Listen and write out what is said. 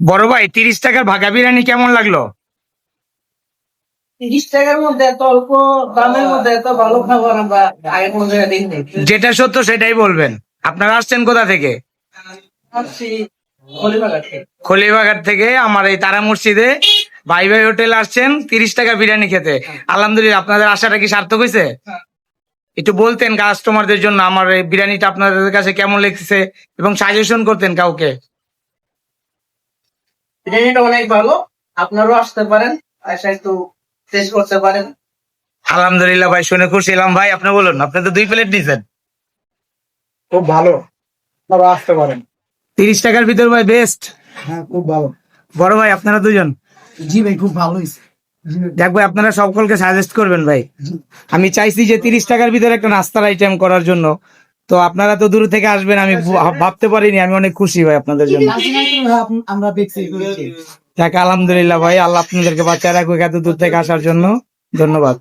বড় ভাই তিরিশ টাকার ভাগা বিরিয়ানি কেমন লাগল? তিরিশ টাকার মধ্যে এত অল্প দামের মধ্যে এত ভালো খাবার আমরা আগে কোনো যেটা সত্য সেটাই বলবেন। আপনারা আসছেন কোথা থেকে? খলিবাগার থেকে। আমার এই তারা মসজিদে ভাই ভাই হোটেল আসছেন তিরিশ টাকা বিরিয়ানি খেতে। আলহামদুলিল্লাহ আপনাদের আশাটা কি সার্থক হয়েছে? হ্যাঁ। একটু বলতেন কাস্টমারদের জন্য আমার এই বিরিয়ানিটা আপনাদের কাছে কেমন লেগেছে এবং সাজেশন করতেন কাউকে। বিরিয়ানিটা অনেক ভালো। আপনারাও আসতে পারেন এসে একটু টেস্ট করতে পারেন। আলহামদুলিল্লাহ ভাই শুনে খুশি এলাম ভাই আপনি বলুন আপনি তো দুই প্লেট নিয়েছেন খুব ভালো। আপনারা আসতে পারেন। তিরিশ টাকার ভিতর ভাই বেস্ট হ্যাঁ খুব ভালো। বড় ভাই আপনারা দুজন? জি ভাই খুব ভালো হয়েছে দেখ ভাই আপনারা সকলকে সাজেস্ট করবেন ভাই। আমি চাইছি যে তিরিশ টাকার ভিতরে একটা নাস্তার আইটেম করার জন্য। তো আপনারা তো দূর থেকে আসবেন আমি ভাবতে পারিনি আমি অনেক খুশি ভাই আপনাদের জন্য। আমরা যাক আলহামদুলিল্লাহ ভাই আল্লাহ আপনাদেরকে বাচ্চা রাখুক এত দূর থেকে আসার জন্য। ধন্যবাদ।